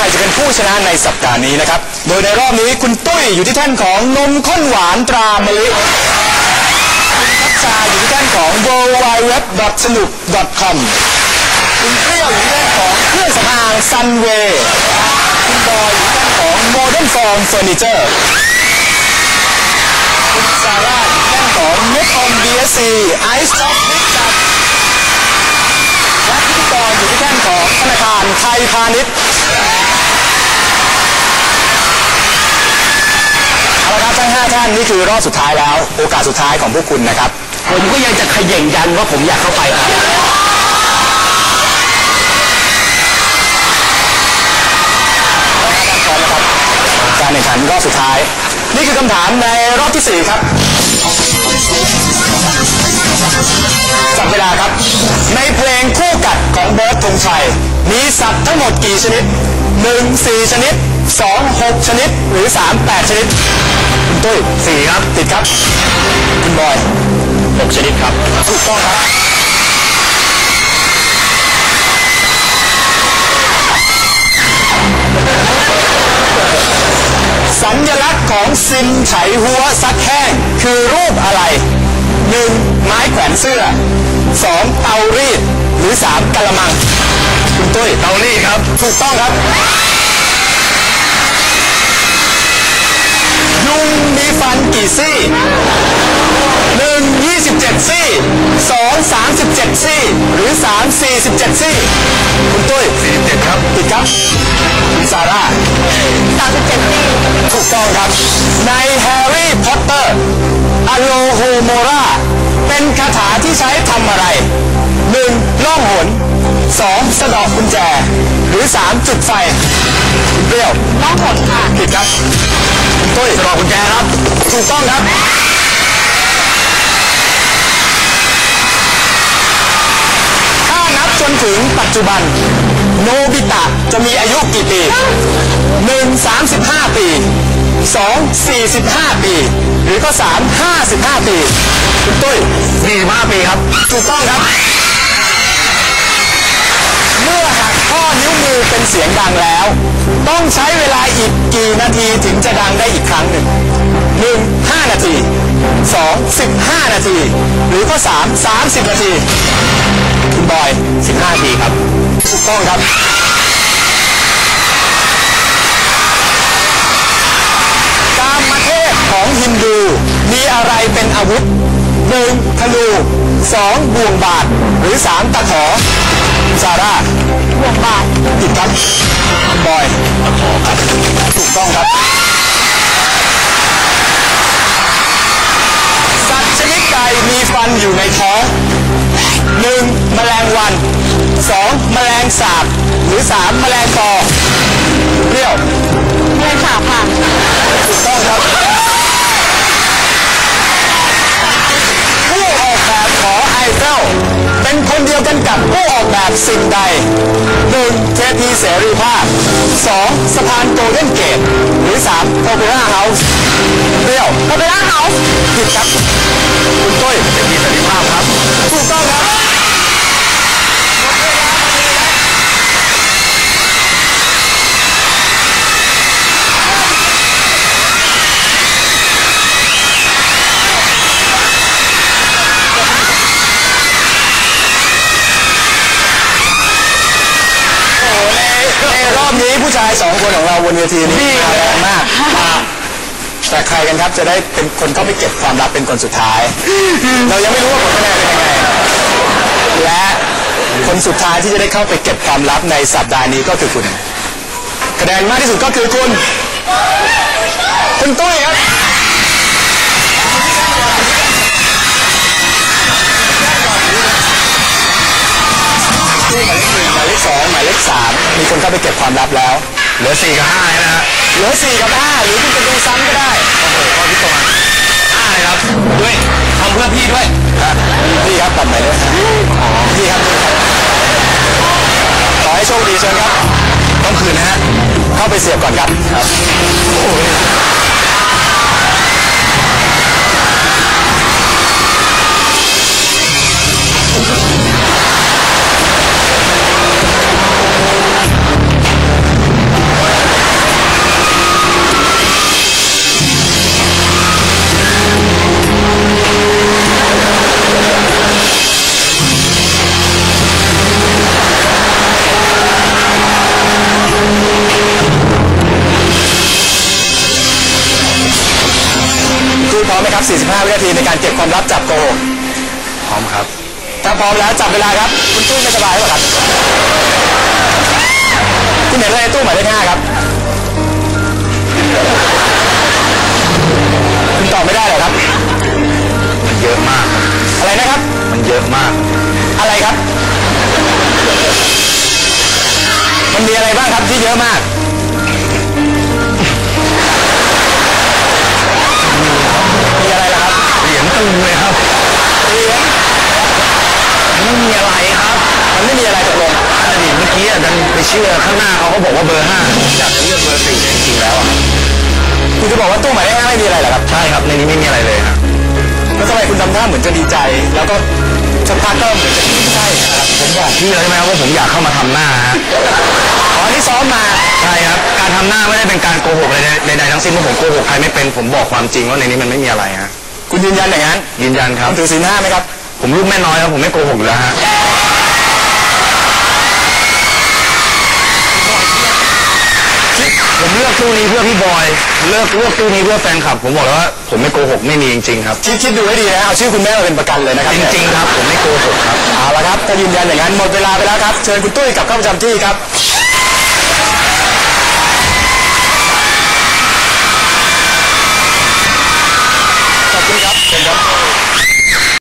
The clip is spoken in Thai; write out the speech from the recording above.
ครจะเป็นผู้ชนะในสัปดาห์นี้นะครับ โดยในรอบนี้คุณตุ้ยอยู่ที่แท่นของนมข้นหวานตรามะลิคุณพัชชาอยู่ที่แท่นของ w w w s n o o k c o m คุณเปรี้ยวอยู่ที่แท่นของเครื่องสำอาง Sunway คุณบอยอยู่ที่แท่นของ Modern Form Furniture คุณซาร่าอยู่ที่แท่นของ Net On BSC Ice Drop Mix จัดและพิธีกรอยู่ที่แท่นของธนาคารไทยพาณิชย์ 5ท่านนี่คือรอบสุดท้ายแล้ว โอกาสสุดท้ายของพวกคุณนะครับ ผมก็ยังจะเขย่งยันว่าผมอยากเข้าไปครับพร้อมนะครับการแข่งขันรอบสุดท้าย นี่คือคำถามในรอบที่ 4 ครับจับเวลาครับ ในเพลงคู่กัดของเบิร์ดธงชัย มีสัตว์ทั้งหมดกี่ชนิด 1 4 ชนิด 2 6 ชนิดหรือ 3 8 ชนิดคุณตุ้ยสี่ครับ ติดครับคุณบอย 6 ชนิดครับถูกต้องครับสัญลักษณ์ของซิมไฉหัวซักแห้งคือรูปอะไร 1. ไม้แขวนเสื้อ 2. เตารีดหรือ 3. กะละมัง คุณตุ้ยเตารีดครับ ถูกต้องครับ ยุงมีฟันกี่ซี่หนึ่งยี่สิบเจ็ดซี่สองสามสิบเจ็ดซี่หรือสามสี่สิบเจ็ดซี่คุณตุ้ยสี่สิบเจ็ดครับผิดครับคุณซาร่าสามสิบเจ็ดซี่ถูกต้องครับ ในแฮร์รี่พอตเตอร์อโลโฮโมราเป็นคาถาที่ใช้ทำอะไรหนึ่งล่องหนสองสะเดอกกุญแจ หรือสามจุดไฟคุณเปรี้ยวล่องหนค่ะผิดครับคุณตุ้ยสะเด อกกุญแจครับ ถูกต้องครับถ้านับจนถึงปัจจุบัน โนบิตะจะมีอายุกี่ปี 1. 35ปี 2. 45ปี หรือก็ 3. 55ปีคุณตุ้ย45ปีครับ ถูกต้องครับ เมื่อหัก ข้อนิ้วมือเป็นเสียงดังแล้ว ต้องใช้เวลาอีกกี่นาทีถึงจะดังได้อีกครั้งหนึ่ง 1. 5นาที 2. 15นาที หรือข้อ 3. 30นาทีคุณบอย15นาทีครับถูกต้องครับกามเทพของฮินดูมีอะไรเป็นอาวุธ 1. ธนู 2. บ่วงบาท หรือ 3. ตะขอซาร่า บ่วงบาทผิดครับคุณบอยตะขอครับถูกต้องครับ สัตว์ชนิดใดมีฟันอยู่ในท้องหนึ่งแมลงวันสองแมลงสาบ หรือสามแมลงปอเปรี้ยวแมลงสาบค่ะถูกต้องครับ เป็นคนเดียวกันกับผู้ออกแบบสิ่งใดหนึ่งเทพีเสรีภาพสองสะพานโกลเด้นเกต หรือสามโอเปร่าเฮาส์เดียวโอเปร่าเฮาส์ เราบนเวทีนี้มาแรงมากแต่ใครกันครับจะได้เป็นคนเข้าไปเก็บความลับเป็นคนสุดท้าย เรายังไม่รู้ว่าผลคะแนนเป็นยังไงและคนสุดท้ายที่จะได้เข้าไปเก็บความลับในสัปดาห์นี้ก็คือคุณคะแนนมากที่สุดก็คือคุณ คุณตุ้ยครับนี่หมายเลขหนึ่งหมายเลขสองหมายเลขสามมีคนเข้าไปเก็บความลับแล้ว เหลือสี่กับห้านะฮะเหลือสี่กับห้าหรือคุณจะดูซ้ำก็ได้ โอ้โหข้อที่ตรงห้าเลยครับด้วยทำเพื่อพี่ด้วยพี่ครับตัดหมายเลขอ๋อพี่ครับพี่ครับขอให้โชคดีเชิญครับ ต้องคืนนะฮะ เข้าไปเสียบก่อนครับ ครับ โอ้ย ในการเก็บความลับจับโกหกพร้อมครับ ถ้าพร้อมแล้วจับเวลาครับ คุณตุ้ยไม่สบายหรือเปล่าครับ คุณเห็นอะไรในตู้หมายเลขห้าครับ คุณตอบไม่ได้เหรอครับ มันเยอะมากครับอะไรนะครับ มันเยอะมาก อะไรครับ มันมีอะไรบ้างครับที่เยอะมาก ชื่อข้างหน้าเขาก็บอกว่าเบอร์ห้าผมอยากจะเลือกเบอร์สี่จริงๆแล้วอะคุณจะบอกว่าตู้หมายเลขห้าไม่มีอะไรเหรอครับใช่ครับในนี้ไม่มีอะไรเลยครับแล้วทำไมคุณทำท่าเหมือนจะดีใจ แล้วก็สักพักก็เหมือนจะไม่ใช่นะครับผมบอกพี่แล้วใช่ไหมครับว่าผมอยากเข้ามาทำหน้าฮะอ๋อที่ซ้อมมาใช่ครับการทำหน้าไม่ได้เป็นการโกหกอะไรใดๆทั้งสิ้นเพราะผมโกหกใครไม่เป็นผมบอกความจริงว่าในนี้มันไม่มีอะไรฮะคุณยืนยันอย่างนั้นยืนยันครับ คุณถือศีลห้าไหมครับ ผมลูกแม่น้อยครับผมไม่โกหกอยู่แล้วฮะ ตู้นี้เพื่อพี่บอยเลือกเลือกตู้นี้เพื่อแฟนคลับ ผมบอกแล้วว่าผมไม่โกหกไม่มีจริงๆครับ คิดคิดดูให้ดีนะเอาชื่อคุณแม่มาเป็นประกันเลยนะครับจริงๆครับ ผมไม่โกหกครับ เอาละครับถ้ายืนยันอย่างนั้นหมดเวลาไปแล้วครับ เชิญคุณตุ้ยกลับเข้าประจำที่ครับ